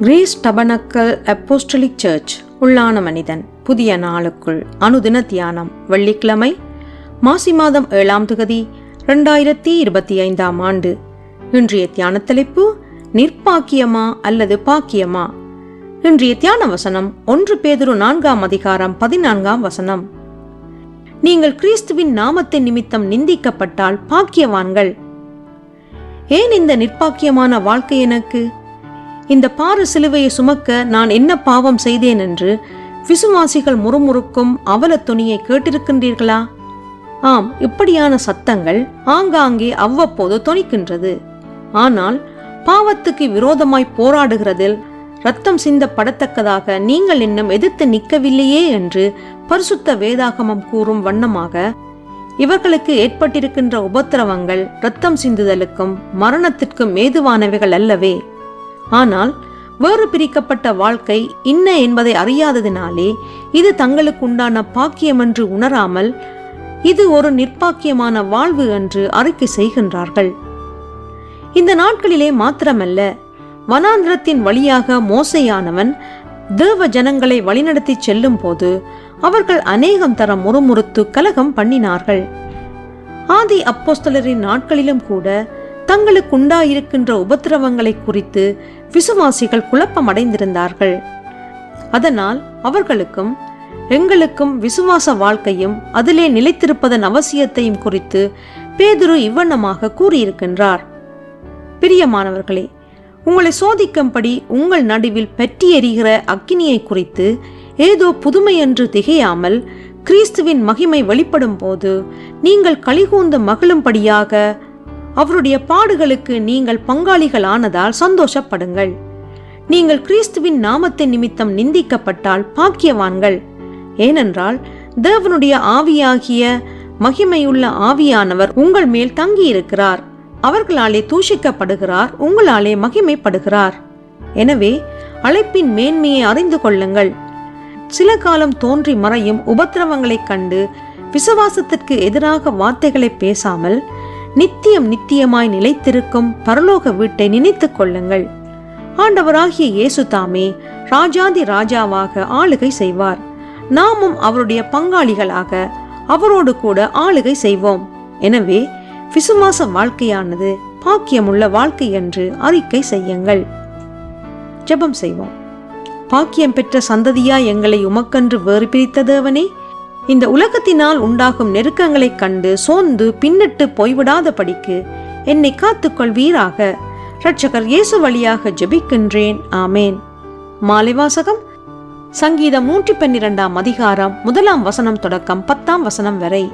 Grace tabernacle apostolic search உள்ளான மனிதன் புதிய நாளுக்குள் அனுதின தியானம் வெள்ளிக்கிழமை மாசி மாதம் ஏழாம் தொகுதி ரெண்டாயிரத்தி இருபத்தி ஐந்தாம் ஆண்டு. இன்றைய தியான தலைப்பு நிர்பாக்கியமா அல்லது பாக்கியமா? இன்றைய தியான வசனம் ஒன்று பேதுரு நான்காம் அதிகாரம் பதினான்காம் வசனம். நீங்கள் கிறிஸ்துவின் நாமத்தின் நிமித்தம் நிந்திக்கப்பட்டால் பாக்கியவான்கள். ஏன் இந்த நிர்பாக்கியமான வாழ்க்கை எனக்கு? இந்த பாரு சிலுவையை சுமக்க நான் என்ன பாவம் செய்தேன் என்று விசுவாசிகள் முறுமுறுக்கும் அவல துணியை கேட்டிருக்கின்றீர்களா? ஆம் இப்படியான சத்தங்கள் ஆங்காங்கே அவ்வப்போது தொனிக்கின்றது. ஆனால் பாவத்துக்கு விரோதமாய் போராடுகிறதில் ரத்தம் சிந்தப்படத்தக்கதாக நீங்கள் இன்னும் எதிர்த்து நிற்கவில்லையே என்று பரிசுத்த வேதாகமம் கூறும் வண்ணமாக இவர்களுக்கு ஏற்பட்டிருக்கின்ற உபத்திரவங்கள் ரத்தம் சிந்துதலுக்கும் மரணத்திற்கும் ஏதுவானவைகள் அல்லவே. ஆனால் வேறு பிரிக்கப்பட்ட வாழ்க்கை இன்ன என்பதை அறியாததினாலே இது தங்களுக்கு உண்டான பாக்கியம் என்று உணராமல் இது ஒரு நிர்பாக்கியமான வாழ்வு என்று அறிக்கை செய்கின்றார்கள். இந்த நாட்களிலே மாத்திரமல்ல வனாந்திரத்தின் வழியாக மோசையானவன் தேவ ஜனங்களை வழிநடத்தி செல்லும் போது அவர்கள் அநேகம் தரம் முறுமுறுத்து கலகம் பண்ணினார்கள். ஆதி அப்போஸ்தலரின் நாட்களிலும் கூட தங்களுக்குண்டாயிருக்கின்ற உபத்திரவங்களை குறித்து விசுவாசிகள் குழப்பமடைந்திருந்தார்கள். அதனால் அவர்களுக்கும் எங்களுக்கும் விசுவாச வாழ்க்கையும் அதிலே நிலைத்திருப்பதன் அவசியத்தையும் குறித்து பேதுரு இவ்வண்ணமாக கூறியிருக்கின்றார். பிரியமானவர்களே உங்களை சோதிக்கும்படி உங்கள் நடுவில் பற்றி எறிகிற அக்கினியை குறித்து ஏதோ புதுமை என்று திகையாமல் கிறிஸ்துவின் மகிமை வெளிப்படும் போது நீங்கள் கலிகூர்ந்து மகிழும்படியாக அவருடைய பாடுகளுக்கு நீங்கள் பங்காளிகள் ஆனதால் சந்தோஷப்படுங்கள். நீங்கள் கிறிஸ்துவின் நாமத்தின் நிமித்தம் நிந்திக்கப்பட்டால் பாக்கியவான்கள். ஏனென்றால் தேவனுடைய ஆவியாகிய மகிமையுள்ள ஆவியானவர் உங்கள் மேல் தங்கியிருக்கிறார். அவர்களாலே தூஷிக்கப்படுகிறார் உங்களாலே மகிமைப்படுகிறார். எனவே அழைப்பின் மேன்மையை அறிந்து கொள்ளுங்கள். சில காலம் தோன்றி மறையும் உபத்திரவங்களைக் கண்டு விசுவாசத்திற்கு எதிராக வார்த்தைகளை பேசாமல் நித்தியம் நித்தியமாய் நிலைத்திருக்கும் பரலோக வீட்டை நினைத்துக் கொள்ளுங்கள். ஆண்டவராகிய இயேசு தாமே ராஜாதி ராஜாவாக ஆளுகை செய்வார். நாமும் அவருடைய பங்காளிகளாக அவரோடு கூட ஆளுகை செய்வோம். எனவே விசுவாச வாழ்க்கையானது பாக்கியமுள்ள வாழ்க்கை என்று அறிக்கை செய்யுங்கள். ஜெபம் செய்வோம். பாக்கியம் பெற்ற சந்ததியா எங்களை உமக்கன்று வேறு பிரித்த தேவனே இந்த உலகத்தினால் உண்டாகும் நெருக்கங்களைக் கண்டு சோர்ந்து பின்னிட்டு போய்விடாதபடிக்கு என்னை காத்துக்கொள்வீராக. ரட்சகர் இயேசு வழியாக ஜெபிக்கின்றேன். ஆமேன். மாலை வாசகம். சங்கீதம் நூற்றி பன்னிரெண்டாம் அதிகாரம் முதலாம் வசனம் தொடக்கம் பத்தாம் வசனம் வரை.